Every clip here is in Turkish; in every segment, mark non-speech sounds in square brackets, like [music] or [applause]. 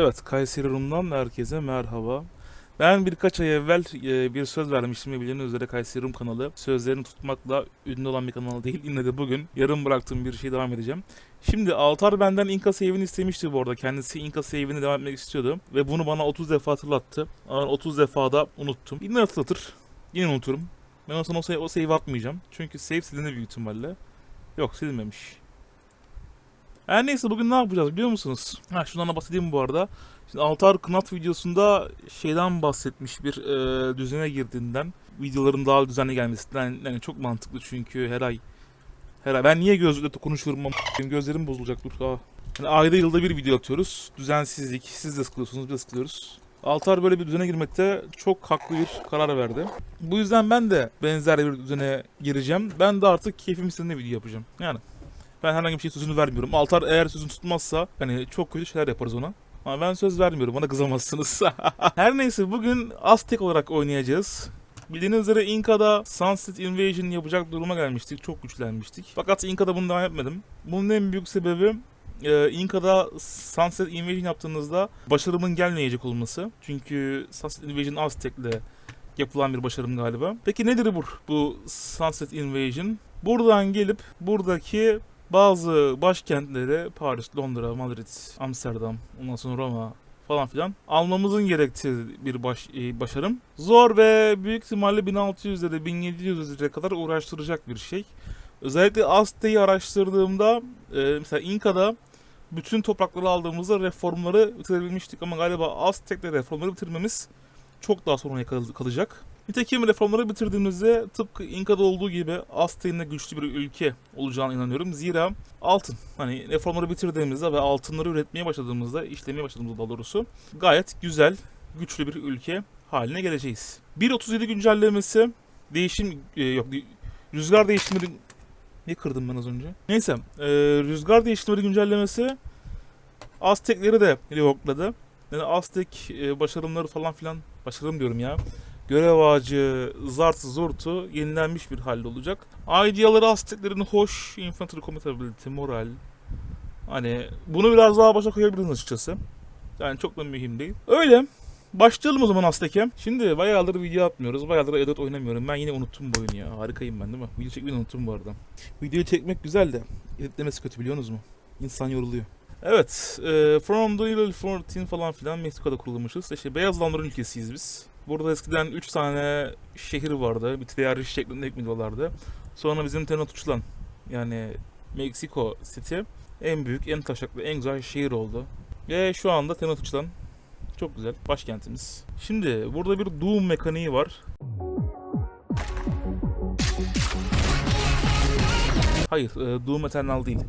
Evet, Kayseri Rum'dan herkese merhaba. Ben birkaç ay evvel e, bir söz vermiştim ve bildiğiniz üzere Kayseri Rum kanalı sözlerini tutmakla ünlü olan bir kanal değil. Yine de bugün yarım bıraktığım bir şey devam edeceğim. Şimdi Altar benden Inka Save'ini istemişti bu arada. Kendisi Inka Save'ini devam etmek istiyordu. Ve bunu bana 30 defa hatırlattı. Ama 30 defa da unuttum. Yine hatırlatır. Yine unuturum. Ben o zaman o save, atmayacağım. Çünkü save silindi büyük ihtimalle. Yok silinmemiş. Her neyse bugün ne yapacağız biliyor musunuz? Ha şundan da bahsedeyim bu arada. Şimdi Altar Knat videosunda şeyden bahsetmiş bir e, düzene girdiğinden. Videoların daha düzenli gelmesinden. Yani çok mantıklı çünkü her ay her ay. Ben niye gözlükle konuşuyorum ama gözlerim bozulacak dur. Aa. Yani ayda yılda bir video atıyoruz. Düzensizlik. Siz de sıkılıyorsunuz biz de sıkılıyoruz. Altar böyle bir düzene girmekte çok haklı bir karar verdi. Bu yüzden ben de benzer bir düzene gireceğim. Ben de artık keyfim istediğinde video yapacağım. Yani ben herhangi bir şey sözünü vermiyorum. Altar eğer sözünü tutmazsa hani çok kötü şeyler yaparız ona. Ama ben söz vermiyorum. Bana kızamazsınız. [laughs] Her neyse bugün Aztek olarak oynayacağız. Bildiğiniz üzere Inka'da Sunset Invasion yapacak duruma gelmiştik. Çok güçlenmiştik. Fakat Inka'da bunu devam etmedim. Bunun en büyük sebebi e, Inka'da Sunset Invasion yaptığınızda başarımın gelmeyecek olması. Çünkü Sunset Invasion Aztek'le yapılan bir başarım galiba. Peki nedir bu, bu Sunset Invasion? Buradan gelip buradaki bazı başkentlere Paris, Londra, Madrid, Amsterdam, ondan sonra Roma falan filan almamızın gerektiği bir baş, e, başarım. Zor ve büyük ihtimalle 1600'lere 1700'lere kadar uğraştıracak bir şey. Özellikle Aztek'i araştırdığımda e, mesela İnka'da bütün toprakları aldığımızda reformları bitirebilmiştik ama galiba Aztek'te reformları bitirmemiz çok daha sonraya kal- kalacak. Nitekim reformları bitirdiğimizde tıpkı İnka'da olduğu gibi Aztek'in de güçlü bir ülke olacağına inanıyorum. Zira altın, hani reformları bitirdiğimizde ve altınları üretmeye başladığımızda, işlemeye başladığımızda daha doğrusu gayet güzel, güçlü bir ülke haline geleceğiz. 1.37 güncellemesi, değişim, e, yok rüzgar değişimleri... Ne kırdım ben az önce? Neyse, e, rüzgar değişimleri güncellemesi Aztekleri de revokladı. Yani Aztek e, başarımları falan filan, başarım diyorum ya görev ağacı, zart zurtu yenilenmiş bir halde olacak. Ideaları Azteklerin hoş, infantry compatibility, moral. Hani bunu biraz daha başa koyabiliriz açıkçası. Yani çok da mühim değil. Öyle. Başlayalım o zaman Aztek'e. Şimdi bayağıdır video atmıyoruz. Bayağıdır Edot oynamıyorum. Ben yine unuttum bu oyunu ya. Harikayım ben değil mi? Video çekmeyi unuttum bu arada. Videoyu çekmek güzel de editlemesi kötü biliyorsunuz mu? İnsan yoruluyor. Evet, e, From the Year 14 falan filan Meksiko'da kurulmuşuz. İşte beyaz adamların ülkesiyiz biz. Burada eskiden 3 tane şehir vardı. Bir triyarj şeklinde hükmediyorlardı. Sonra bizim Tenochtitlan yani Meksiko City en büyük, en taşaklı, en güzel şehir oldu. Ve şu anda Tenochtitlan çok güzel başkentimiz. Şimdi burada bir Doom mekaniği var. Hayır, e, Doom Eternal değil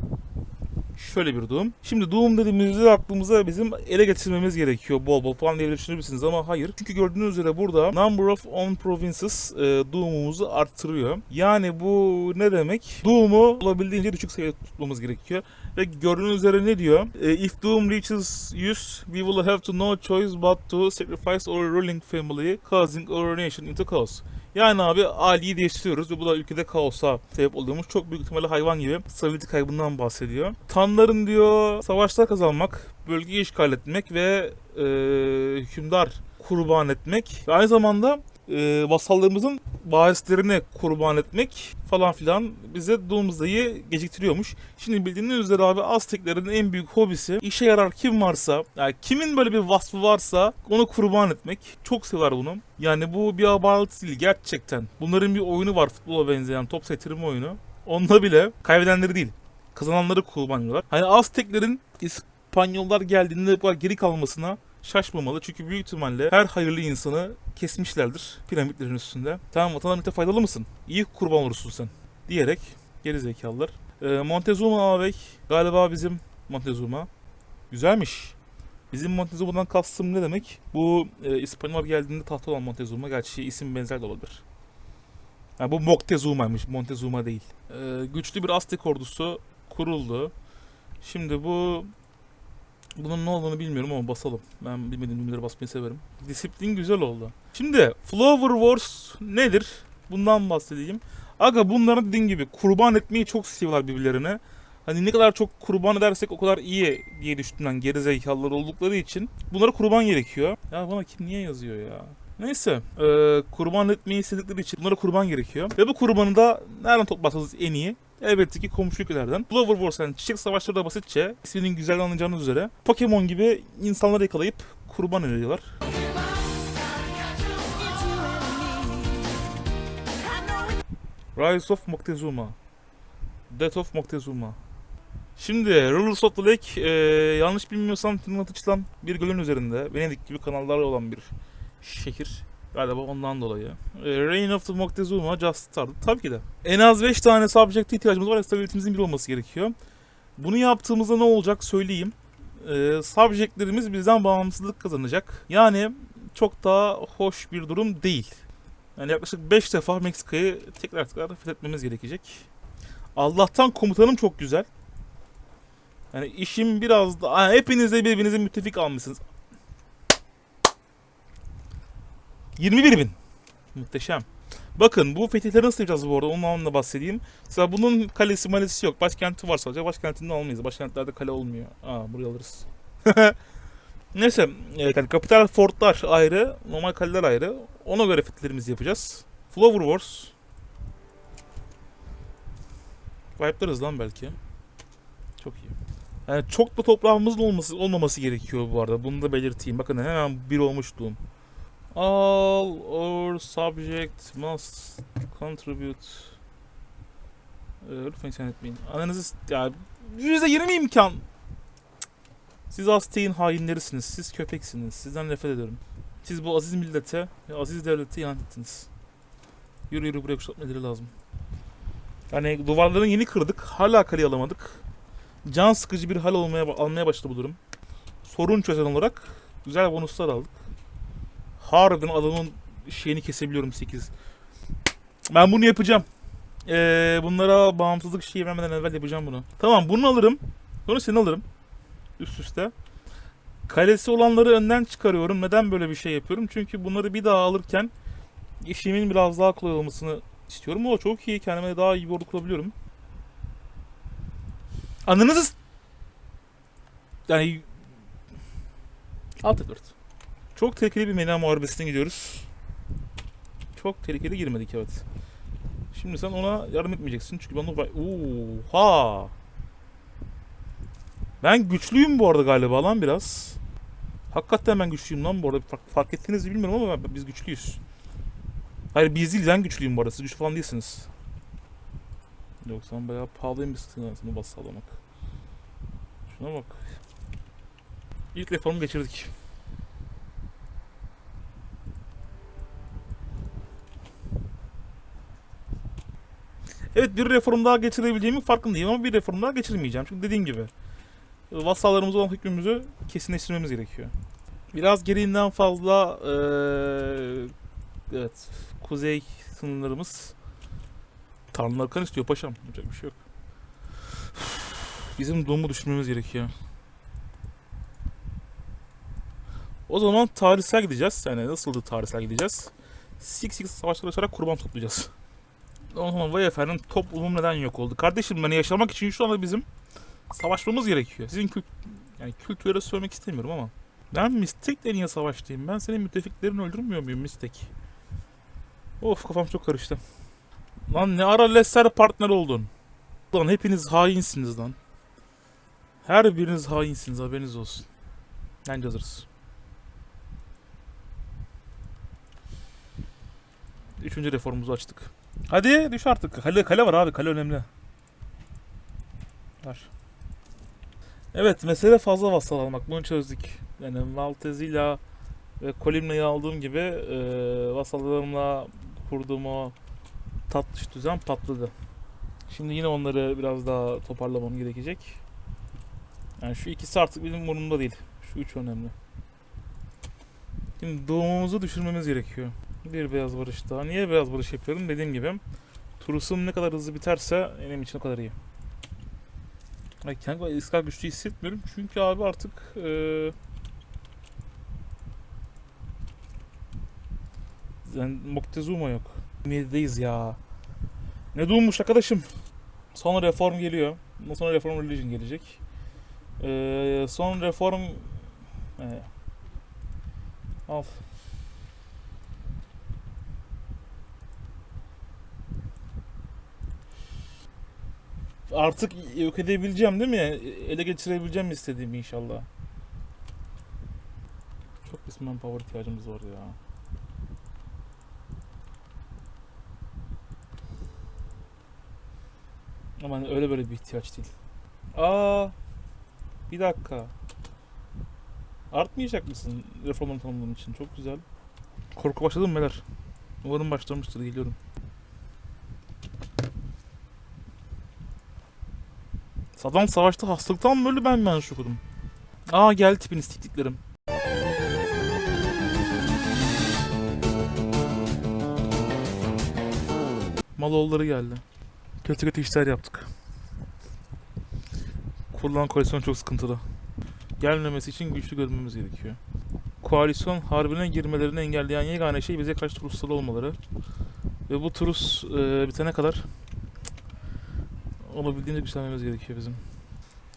şöyle bir Doom. Şimdi Doom dediğimizde aklımıza bizim ele getirmemiz gerekiyor bol bol falan diye düşünebilirsiniz ama hayır. Çünkü gördüğünüz üzere burada Number of on Provinces e, Doom'umuzu arttırıyor. Yani bu ne demek? Doom'u olabildiğince düşük seviyede tutmamız gerekiyor. Ve gördüğünüz üzere ne diyor? E, If Doom reaches use, we will have to no choice but to sacrifice our ruling family, causing our nation into chaos. Yani abi aliyi değiştiriyoruz ve bu da ülkede kaosa sebep oluyormuş. Çok büyük ihtimalle hayvan gibi stability kaybından bahsediyor. Tanların diyor savaşlar kazanmak, bölgeyi işgal etmek ve e, hükümdar kurban etmek ve aynı zamanda e, vasallarımızın varislerini kurban etmek falan filan bize Doomsday'ı geciktiriyormuş. Şimdi bildiğiniz üzere abi Azteklerin en büyük hobisi işe yarar kim varsa, yani kimin böyle bir vasfı varsa onu kurban etmek. Çok sever bunu. Yani bu bir abartı değil gerçekten. Bunların bir oyunu var futbola benzeyen top sektirme oyunu. Onda bile kaybedenleri değil, kazananları kurban ediyorlar. Hani Azteklerin İspanyollar geldiğinde bu kadar geri kalmasına şaşmamalı. Çünkü büyük ihtimalle her hayırlı insanı kesmişlerdir piramitlerin üstünde. Tamam vatan millete faydalı mısın? İyi kurban olursun sen. Diyerek geri zekalılar. Ee, Montezuma ağabey galiba bizim Montezuma. Güzelmiş. Bizim Montezuma'dan kastım ne demek? Bu e, İspanyol geldiğinde tahta olan Montezuma. Gerçi isim benzer de olabilir. Yani bu Moctezuma'ymış. Montezuma değil. Ee, güçlü bir Aztek ordusu kuruldu. Şimdi bu bunun ne olduğunu bilmiyorum ama basalım. Ben bilmediğim düğmeleri basmayı severim. Disiplin güzel oldu. Şimdi Flower Wars nedir? Bundan bahsedeyim. Aga bunların dediğim gibi kurban etmeyi çok seviyorlar birbirlerine. Hani ne kadar çok kurban edersek o kadar iyi diye düşünen geri zekalılar oldukları için bunlara kurban gerekiyor. Ya bana kim niye yazıyor ya? Neyse, e, kurban etmeyi istedikleri için bunlara kurban gerekiyor. Ve bu kurbanı da nereden toplarsanız en iyi? Elbette ki komşu ülkelerden. Clover Wars yani çiçek savaşları da basitçe isminin güzel anlayacağınız üzere Pokemon gibi insanları yakalayıp kurban ediyorlar. Rise of Moctezuma. Death of Moctezuma. Şimdi Rulers of the Lake e, yanlış bilmiyorsam Tırnatıç'tan bir gölün üzerinde Venedik gibi kanalları olan bir şehir. Galiba ondan dolayı. E, Reign of the Moctezuma Just Started. Tabii ki de. En az 5 tane subject'e ihtiyacımız var. Stabilitemizin bir olması gerekiyor. Bunu yaptığımızda ne olacak söyleyeyim. E, subject'lerimiz bizden bağımsızlık kazanacak. Yani çok daha hoş bir durum değil. Yani yaklaşık 5 defa Meksika'yı tekrar tekrar fethetmemiz gerekecek. Allah'tan komutanım çok güzel. Yani işim biraz da... Ha, hepiniz de birbirinize müttefik almışsınız. 21 bin. Muhteşem. Bakın bu fetihleri nasıl yapacağız bu arada ondan da bahsedeyim. Mesela bunun kalesi malesi yok. Başkenti var sadece. Başkentinde almayız. Başkentlerde kale olmuyor. Aa burayı alırız. [laughs] Neyse. Evet, yani kapital fortlar ayrı. Normal kaleler ayrı. Ona göre fetihlerimizi yapacağız. Flower Wars. Wipe'larız lan belki. Çok iyi. Yani çok da toprağımızın olması, olmaması gerekiyor bu arada. Bunu da belirteyim. Bakın hemen bir olmuştum. All or subject must contribute. Ee, lütfen isyan etmeyin. Ananızı ya %20 imkan. Siz Aztek'in hainlerisiniz. Siz köpeksiniz. Sizden nefret ediyorum. Siz bu aziz millete aziz devlete ihanet ettiniz. Yürü yürü buraya kuşatmaları lazım. Yani duvarların yeni kırdık. Hala kaleyi alamadık. Can sıkıcı bir hal olmaya almaya başladı bu durum. Sorun çözen olarak güzel bonuslar aldık. Harbiden adamın şeyini kesebiliyorum 8. Ben bunu yapacağım. Ee, bunlara bağımsızlık şeyi vermeden evvel yapacağım bunu. Tamam bunu alırım. Sonra seni alırım. Üst üste. Kalesi olanları önden çıkarıyorum. Neden böyle bir şey yapıyorum? Çünkü bunları bir daha alırken işimin biraz daha kolay olmasını istiyorum. O çok iyi. Kendime daha iyi bir ordu kurabiliyorum. Anınızı... Yani... Alt F4. Çok tehlikeli bir mena muharebesine gidiyoruz. Çok tehlikeli girmedik evet. Şimdi sen ona yardım etmeyeceksin çünkü ben onu... Oha! Ben güçlüyüm bu arada galiba lan biraz. Hakikaten ben güçlüyüm lan bu arada. Fark, fark ettiniz mi bilmiyorum ama ben- biz güçlüyüz. Hayır biz değil ben güçlüyüm bu arada. Siz güçlü falan değilsiniz. Yoksa ben bayağı pahalıymışsın aslında bas sağlamak. Şuna bak. İlk reformu geçirdik. Evet bir reform daha geçirebileceğimin farkındayım ama bir reform daha geçirmeyeceğim. Çünkü dediğim gibi vasallarımız olan hükmümüzü kesinleştirmemiz gerekiyor. Biraz gereğinden fazla eee, evet kuzey sınırlarımız Tanrılar kan istiyor paşam. Yapacak bir şey yok. Bizim doğumu düşünmemiz gerekiyor. O zaman tarihsel gideceğiz. Yani nasıldı tarihsel gideceğiz? Six Six savaşları açarak kurban toplayacağız. O zaman vay efendim toplumum neden yok oldu? Kardeşim beni yaşamak için şu anda bizim savaşmamız gerekiyor. Sizin kült yani kültüre söylemek istemiyorum ama. Ben Mystic'le niye savaştayım? Ben senin müttefiklerini öldürmüyor muyum Mystic? Of kafam çok karıştı. Lan ne ara Lester partner oldun? Lan hepiniz hainsiniz lan. Her biriniz hainsiniz haberiniz olsun. Bence hazırız. Üçüncü reformumuzu açtık. Hadi düş artık. Kale, kale var abi. Kale önemli. Var. Evet mesele fazla vassal almak. Bunu çözdük. Yani Maltezila ve Kolimna'yı aldığım gibi e, vasallarımla kurduğum o tatlış düzen patladı. Şimdi yine onları biraz daha toparlamam gerekecek. Yani şu ikisi artık benim umurumda değil. Şu üç önemli. Şimdi doğumumuzu düşürmemiz gerekiyor. Bir beyaz barış daha. Niye beyaz barış yapıyorum? Dediğim gibi Turusum ne kadar hızlı biterse benim için o kadar iyi. Ay, kendimi iskal güçlü hissetmiyorum. Çünkü abi artık eee yani Moctezuma yok. Neredeyiz ya? Ne durmuş arkadaşım? Sonra reform geliyor. Sonra Reform Religion gelecek. Ee, son Reform... Ee, al. Artık yok edebileceğim değil mi? Ele geçirebileceğim istediğimi inşallah. Çok bir manpower ihtiyacımız var ya. Ama hani öyle böyle bir ihtiyaç değil. Aa, bir dakika. Artmayacak mısın reformunu tamamladığın için? Çok güzel. Korku başladı mı beyler? Umarım başlamıştır. Geliyorum. Saddam savaşta hastalıktan mı öldü ben mi yanlış? Aa gel tipini siktiklerim. Maloğulları geldi. Kötü kötü işler yaptık. Kurulan koalisyon çok sıkıntılı. Gelmemesi için güçlü görünmemiz gerekiyor. Koalisyon harbine girmelerini engelleyen yegane şey bize karşı Ruslar olmaları. Ve bu Rus e, bitene kadar olabildiğince güçlenmemiz gerekiyor bizim.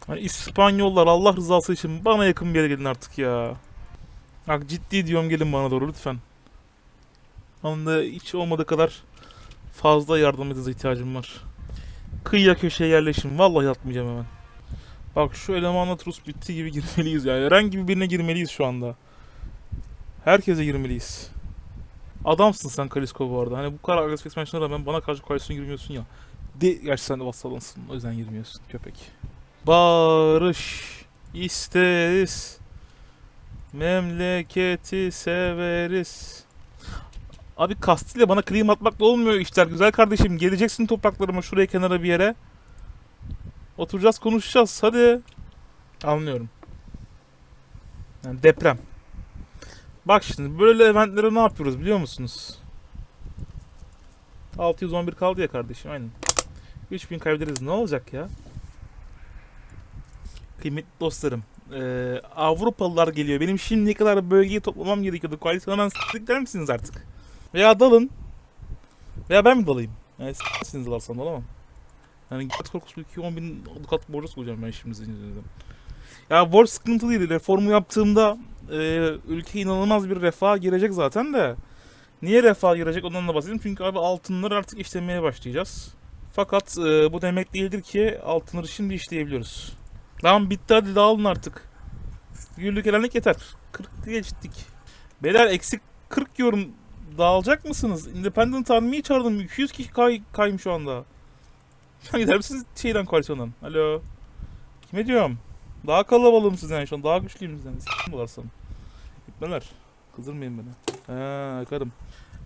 Hani İspanyollar Allah rızası için bana yakın bir yere gelin artık ya. Bak ciddi diyorum gelin bana doğru lütfen. Anında hiç olmadığı kadar fazla yardımınıza ihtiyacım var. Kıyıya köşeye yerleşin. Vallahi atmayacağım hemen. Bak şu elemanla Rus bitti gibi girmeliyiz ya. Herhangi birine girmeliyiz şu anda. Herkese girmeliyiz. Adamsın sen Kalisko bu arada. Hani bu kadar agresif expansion'a rağmen bana karşı koalisyon girmiyorsun ya. De gerçi sen de vassalansın. O yüzden girmiyorsun köpek. Barış isteriz. Memleketi severiz. Abi Kastilya bana klim atmakla olmuyor işler. Güzel kardeşim geleceksin topraklarıma şuraya kenara bir yere. Oturacağız konuşacağız hadi. Anlıyorum. Yani deprem. Bak şimdi böyle eventlere ne yapıyoruz biliyor musunuz? 611 kaldı ya kardeşim aynen. 3000 kaybederiz ne olacak ya? Kıymetli dostlarım. eee, Avrupalılar geliyor. Benim şimdiye kadar bölgeyi toplamam gerekiyordu. Koalisyondan s**lik misiniz artık? Veya dalın. Veya ben mi dalayım? Yani s**siniz dalarsan dalamam. Yani git korkusu 2 10 bin avukat borcu koyacağım ben şimdi sizin yüzünüzden. Ya borç sıkıntılıydı. Reformu yaptığımda e, ülke inanılmaz bir refaha girecek zaten de. Niye refaha girecek ondan da bahsedeyim. Çünkü abi altınları artık işlemeye başlayacağız. Fakat e, bu demek değildir ki altınları şimdi işleyebiliyoruz. Tamam bitti hadi dağılın artık. Güllük elenlik yeter. 40 geçtik. Beyler eksik 40 yorum dağılacak mısınız? Independent Army'yi çağırdım. 200 kişi kay kaymış şu anda. [laughs] Gider misiniz şeyden koalisyondan? Alo. Kime diyorum? Daha kalabalığım siz yani şu an. Daha güçlüyüm sizden. S**tim bularsan. Gitmeler. Kızdırmayın beni. Ha karım.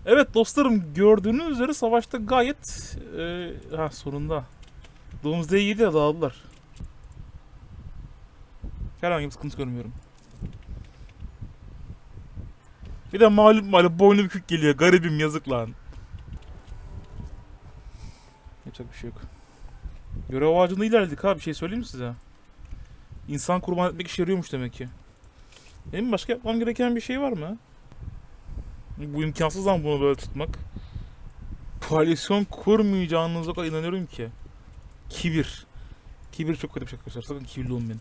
Evet dostlarım gördüğünüz üzere savaşta gayet e, ha sonunda. Doomsday 7 de dağıldılar. Herhangi bir sıkıntı görmüyorum. Bir de malum malum boynu bükük geliyor. Garibim yazık lan. Yapacak bir şey yok. Görev ağacında ilerledik ha bir şey söyleyeyim mi size? İnsan kurban etmek işe yarıyormuş demek ki. Benim başka yapmam gereken bir şey var mı? Bu imkansız ama bunu böyle tutmak. Koalisyon kurmayacağınıza kadar inanıyorum ki. Kibir. Kibir çok kötü bir şey arkadaşlar. Sakın kibirli olmayın.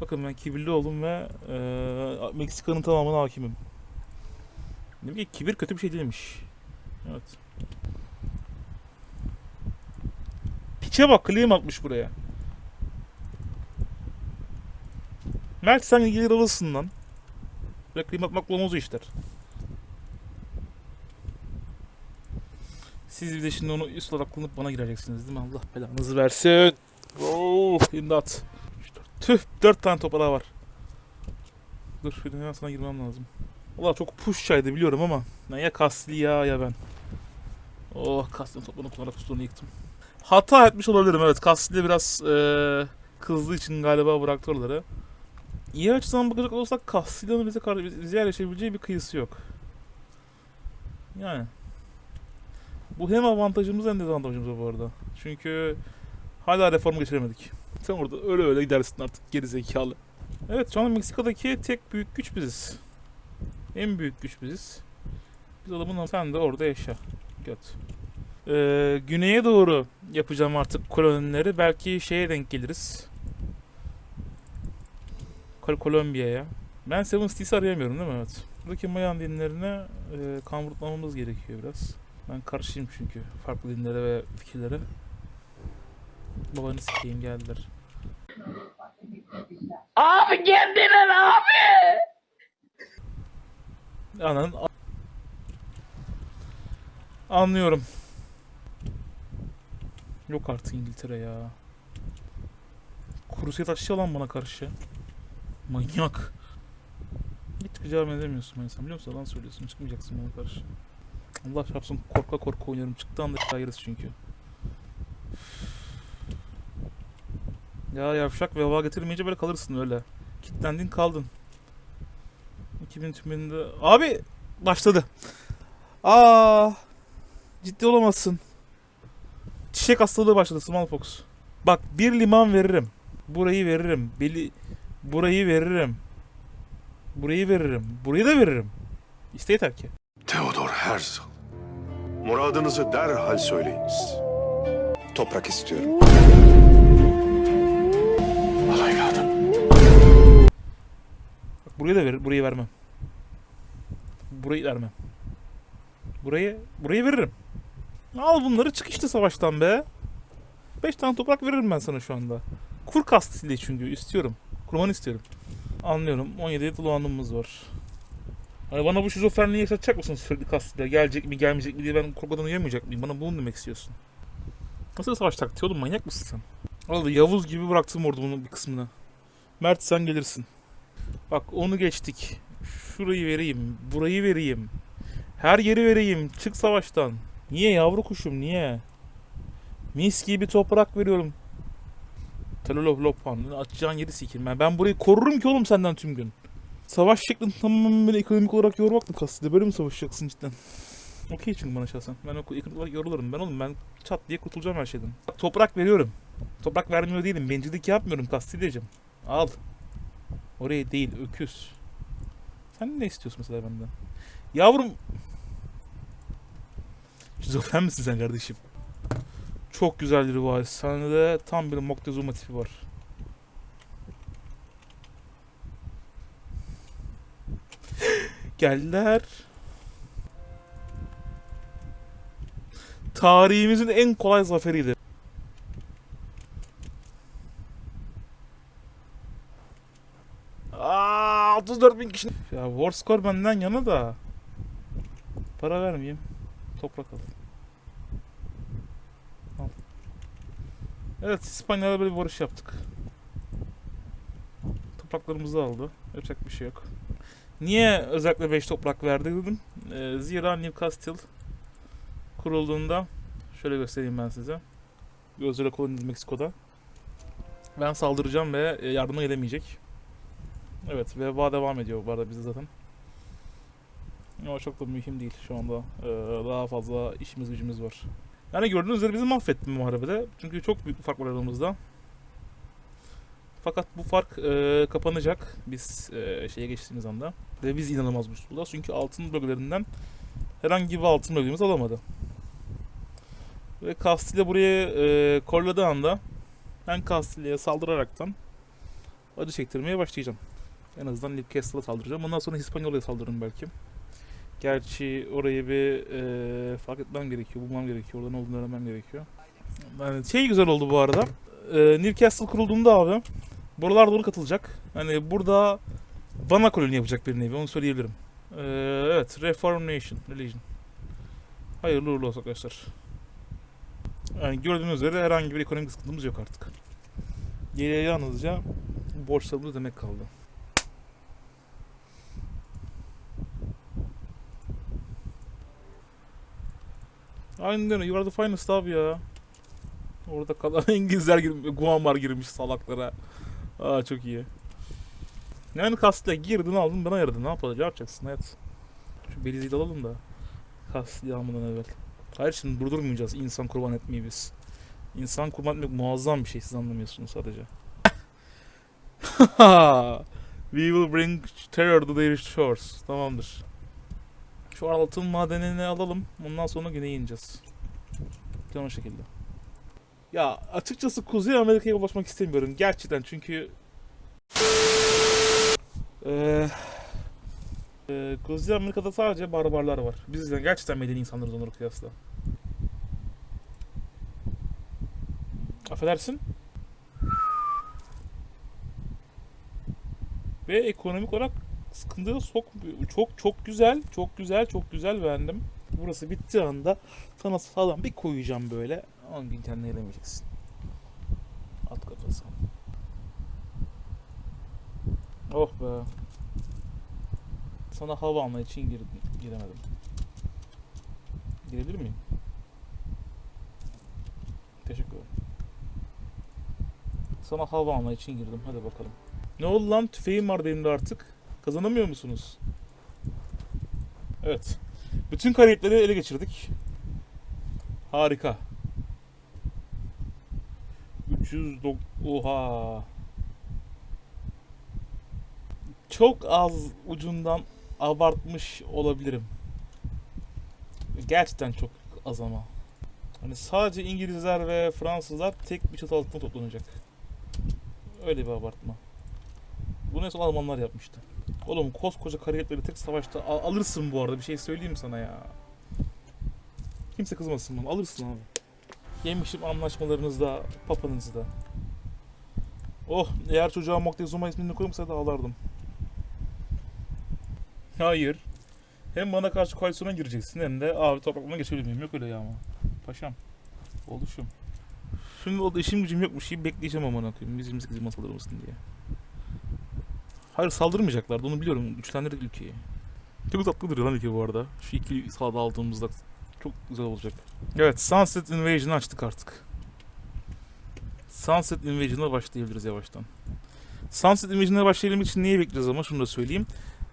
Bakın ben kibirli oldum ve eee Meksika'nın tamamına hakimim. Demek ki kibir kötü bir şey değilmiş. Evet. Piçe bak claim atmış buraya. Mert sen gelir alırsın lan. Claim atmakla olmaz işler. Siz bir de şimdi onu üst olarak kullanıp bana gireceksiniz değil mi? Allah belanızı versin. Oh, imdat. Tüh, dört tane toprağı var. Dur, şimdi hemen sana girmem lazım. Valla çok push çaydı biliyorum ama ben ya Kasli ya ya ben. Oh Kasli'nin toplarını kullanarak usturunu yıktım. Hata etmiş olabilirim evet. Kasli biraz eee kızdığı için galiba bıraktı oraları. İyi açıdan bakacak olursak Kasli'nin bize, karşı- bize yerleşebileceği bir kıyısı yok. Yani. Bu hem avantajımız hem dezavantajımız bu arada. Çünkü hala reformu geçiremedik. Sen orada öyle öyle gidersin artık geri zekalı. Evet şu an Meksika'daki tek büyük güç biziz. En büyük güç biziz. Biz adamın sen de orada yaşa. Göt. Ee, güneye doğru yapacağım artık kolonileri. Belki şeye denk geliriz. Kol Kolombiya'ya. Ben Seven Seas'i arayamıyorum değil mi? Evet. Buradaki Mayan dinlerine e, kamburtlamamız gerekiyor biraz. Ben karşıyım çünkü farklı dinlere ve fikirlere. Babanı sikeyim geldiler. Abi geldiler abi. Ananın a- Anlıyorum. Yok artık İngiltere ya. Krusiyet açtı lan bana karşı. Manyak. Hiç çıkacağımı edemiyorsun Mayısam biliyor musun? Yalan söylüyorsun. Çıkmayacaksın bana karşı. Allah çarpsın korka korka oynuyorum. Çıktı anda ayırız çünkü. Ya yavşak ve hava getirmeyince böyle kalırsın öyle. Kitlendin kaldın. 2000 tümünde... Abi! Başladı. Aa, Ciddi olamazsın. Çiçek hastalığı başladı smallpox. Bak bir liman veririm. Burayı veririm. Beli... Burayı veririm. Burayı veririm. Burayı da veririm. İste yeter ki. Theodor Herzl. Muradınızı derhal söyleyiniz. Toprak istiyorum. Alayladım. Bak burayı da verir. Burayı vermem. Burayı vermem. Burayı burayı veririm. Al bunları çık işte savaştan be. 5 tane toprak veririm ben sana şu anda. Kur kastili çünkü istiyorum. Kurmanı istiyorum. Anlıyorum. 17 dolandığımız var. Hani bana bu şizofrenliği yaşatacak mısın sürekli kastile? Gelecek mi gelmeyecek mi diye ben korkudan uyuyamayacak mıyım? Bana bunu demek istiyorsun. Nasıl savaş taktiği oğlum manyak mısın sen? Arada Yavuz gibi bıraktım ordumun bir kısmını. Mert sen gelirsin. Bak onu geçtik. Şurayı vereyim. Burayı vereyim. Her yeri vereyim. Çık savaştan. Niye yavru kuşum niye? Mis gibi toprak veriyorum. Telolop lopan. Açacağın yeri sikeyim ben. Ben burayı korurum ki oğlum senden tüm gün. Savaş şeklini tamamen ekonomik olarak yormak mı kastede? Böyle mi savaşacaksın cidden? Okey çünkü bana şahsen. Ben ekonomik olarak yorulurum. Ben oğlum ben çat diye kurtulacağım her şeyden. Toprak veriyorum. Toprak vermiyor değilim. Bencillik yapmıyorum Kastilya'cım. Al. Oraya değil öküz. Sen ne istiyorsun mesela benden? Yavrum. Şizofren misin sen kardeşim? Çok güzel bir rivayet. Sende de tam bir Moctezuma tipi var. Geldiler. Tarihimizin en kolay zaferiydi. Aa, 34 bin kişi. Ya war score benden yana da. Para vermeyeyim. Toprak al. Al. Evet İspanya'da böyle bir barış yaptık. Topraklarımızı aldı. Yapacak bir şey yok. Niye özellikle 5 toprak verdi dedim. Ee, zira Newcastle kurulduğunda şöyle göstereyim ben size. Gözleri kolonimiz Meksiko'da. Ben saldıracağım ve e, yardıma gelemeyecek. Evet veba devam ediyor bu arada bizde zaten. Ama çok da mühim değil şu anda. Ee, daha fazla işimiz gücümüz var. Yani gördüğünüz üzere bizi mahvetti muharebede. Çünkü çok büyük bir fark var aramızda. Fakat bu fark e, kapanacak biz e, şeye geçtiğimiz anda. Ve biz inanılmaz güçlüler. Çünkü altın bölgelerinden herhangi bir altın bölgemiz alamadı. Ve Kastilya buraya e, korladığı anda ben Kastilya'ya saldıraraktan acı çektirmeye başlayacağım. En azından Newcastle'a saldıracağım. Ondan sonra İspanyola'ya saldırırım belki. Gerçi orayı bir e, fark etmem gerekiyor, bulmam gerekiyor. Orada ne olduğunu öğrenmem gerekiyor. Yani şey güzel oldu bu arada. E, Newcastle kurulduğunda abi buralar doğru katılacak. Hani burada bana koloni yapacak bir nevi onu söyleyebilirim. E, evet Reformation Religion. Hayırlı uğurlu olsun arkadaşlar. Yani gördüğünüz üzere herhangi bir ekonomik sıkıntımız yok artık. Geriye yalnızca borçlarımız demek kaldı. Aynen. You are the finest abi ya. Orada kalan [laughs] İngilizler girmiş, Guamar girmiş salaklara. Aa çok iyi. Yani Kastilya girdin aldın bana yaradın. Ne yapalım? Ne yapacaksın hayat? Şu Belize'yi de alalım da. Kastilya almadan evvel. Hayır şimdi durdurmayacağız insan kurban etmeyi biz. İnsan kurban etmek muazzam bir şey siz anlamıyorsunuz sadece. [laughs] We will bring terror to their shores. Tamamdır. Şu altın madenini alalım. Ondan sonra güneye ineceğiz. Plan o şekilde. Ya açıkçası Kuzey Amerika'ya ulaşmak istemiyorum. Gerçekten çünkü... Eee... Eee, Kuzey Amerika'da sadece barbarlar var. Biz de gerçekten medeni insanlarız onlara kıyasla. Affedersin? Ve ekonomik olarak sıkıntıya sokmuyor. Çok çok güzel, çok güzel, çok güzel beğendim. Burası bittiği anda sana sağlam bir koyacağım böyle. 10 gün kendine gelemeyeceksin. At kafası. Oh be. Sana hava alma için girdim, giremedim. Girebilir miyim? Teşekkür ederim. Sana hava alma için girdim. Hadi bakalım. Ne oldu lan? Tüfeğim var benim de artık. Kazanamıyor musunuz? Evet. Bütün kayıtları ele geçirdik. Harika. 300 dok- Oha. Çok az ucundan abartmış olabilirim. Gerçekten çok az ama. Hani sadece İngilizler ve Fransızlar tek bir çatı altında toplanacak. Öyle bir abartma. Bunu en son Almanlar yapmıştı. Oğlum koskoca kariyetleri tek savaşta al- alırsın bu arada bir şey söyleyeyim sana ya. Kimse kızmasın bana alırsın abi. Yemişim anlaşmalarınızda, papanızda. Oh eğer çocuğa Moctezuma ismini koymasa da ağlardım. Hayır. Hem bana karşı koalisyona gireceksin hem de abi topraklarına geçebilir miyim? Yok öyle ya ama. Paşam. Oluşum. Şimdi o da işim gücüm yokmuş gibi bekleyeceğim amına koyayım. Bizim bizim masaları olmasın diye. Hayır saldırmayacaklardı onu biliyorum. Güçlendirdik ülkeyi. Çok tatlı duruyor lan ülke bu arada. Şu iki sağda aldığımızda çok güzel olacak. Evet Sunset Invasion'ı açtık artık. Sunset Invasion'a başlayabiliriz yavaştan. Sunset Invasion'a başlayabilmek için neyi bekleyeceğiz ama şunu da söyleyeyim.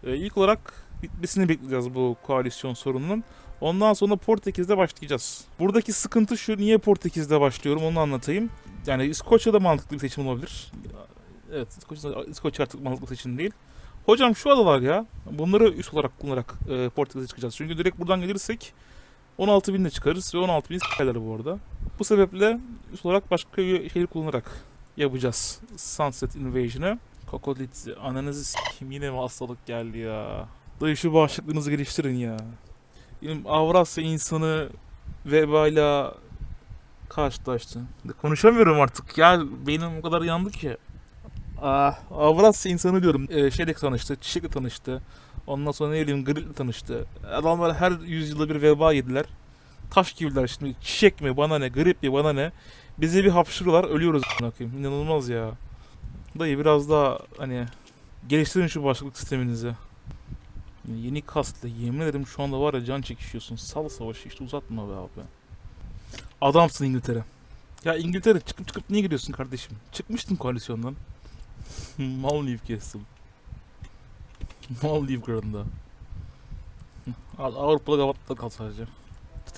Ee, ilk olarak bitmesini bekleyeceğiz bu koalisyon sorununun. Ondan sonra Portekiz'de başlayacağız. Buradaki sıkıntı şu, niye Portekiz'de başlıyorum onu anlatayım. Yani İskoçya'da mantıklı bir seçim olabilir. Evet, İskoçya, İskoçya artık mantıklı seçim değil. Hocam şu adalar ya, bunları üst olarak kullanarak e, Portekiz'e çıkacağız. Çünkü direkt buradan gelirsek 16 binle çıkarız ve 16 bin s**ler bu arada. Bu sebeple üst olarak başka şehir kullanarak yapacağız Sunset Invasion'ı. Kokolit, ananızı s**kim yine mi hastalık geldi ya. Dayı şu bağışıklığınızı geliştirin ya. Benim Avrasya insanı vebayla karşılaştı. Konuşamıyorum artık ya. Beynim o kadar yandı ki. Ah, Avrasya insanı diyorum. Ee, şeyle tanıştı, çiçekle tanıştı. Ondan sonra ne bileyim griple tanıştı. Adamlar her yüzyılda bir veba yediler. Taş gibiler şimdi. Çiçek mi bana ne, grip mi bana ne. Bize bir hapşırıyorlar, ölüyoruz a**ına koyayım. İnanılmaz ya. Dayı biraz daha hani geliştirin şu başlık sisteminizi. Yeni kaslı yemin ederim şu anda var ya can çekişiyorsun. Sal savaşı işte uzatma be abi. Adamsın İngiltere. Ya İngiltere çıkıp çıkıp niye gidiyorsun kardeşim? Çıkmıştın koalisyondan. [laughs] Mal Newcastle. Mal Newcastle'da. Al Avrupa'da gavatlar kal sadece.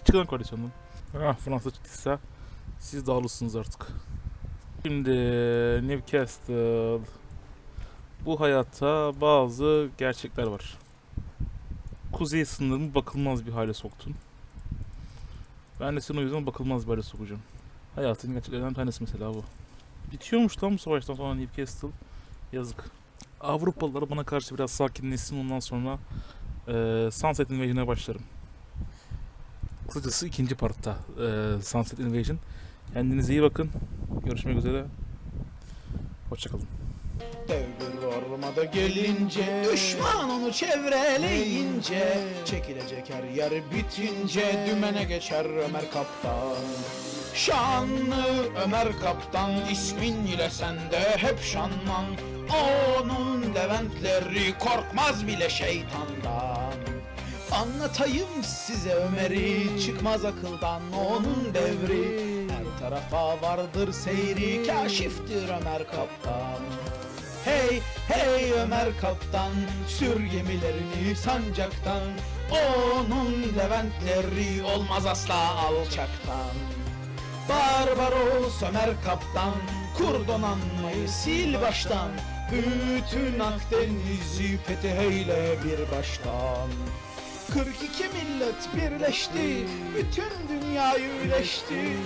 Çıkın koalisyondan. Ah Fransa çıktıysa siz dağılırsınız artık. Şimdi Newcastle. Bu hayatta bazı gerçekler var. Kuzey sınırımı bakılmaz bir hale soktun. Ben de seni o yüzden bakılmaz bir hale sokacağım. Hayatın gerçeklerinden tanesi mesela bu. Bitiyormuş lan savaştan sonra Newcastle. Yazık. Avrupalılar bana karşı biraz sakinleşsin ondan sonra eee Sunset Invasion'a başlarım. Kısacası ikinci partta eee Sunset Invasion. Kendinize iyi bakın. Görüşmek üzere. Hoşçakalın. Devir ormada gelince Düşman onu çevreleyince Çekilecek her yer bitince Dümene geçer Ömer Kaptan Şanlı Ömer Kaptan ismin ile sende hep şanman. Onun Leventleri korkmaz bile şeytandan. Anlatayım size Ömer'i çıkmaz akıldan onun devri. Her tarafa vardır seyri kaşiftir Ömer Kaptan. Hey hey Ömer Kaptan sür gemilerini sancaktan. Onun Leventleri olmaz asla alçaktan Barbaros Ömer Kaptan kur donanmayı sil baştan. Bütün Akdeniz'i fetheyle bir baştan. 42 millet birleşti Bütün dünyayı üleşti.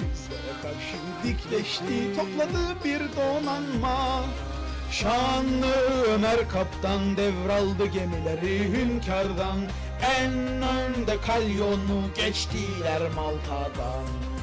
Bize karşı dikleşti Topladı bir donanma. Şanlı Ömer Kaptan devraldı gemileri hünkârdan. En önde kalyonu geçtiler Malta'dan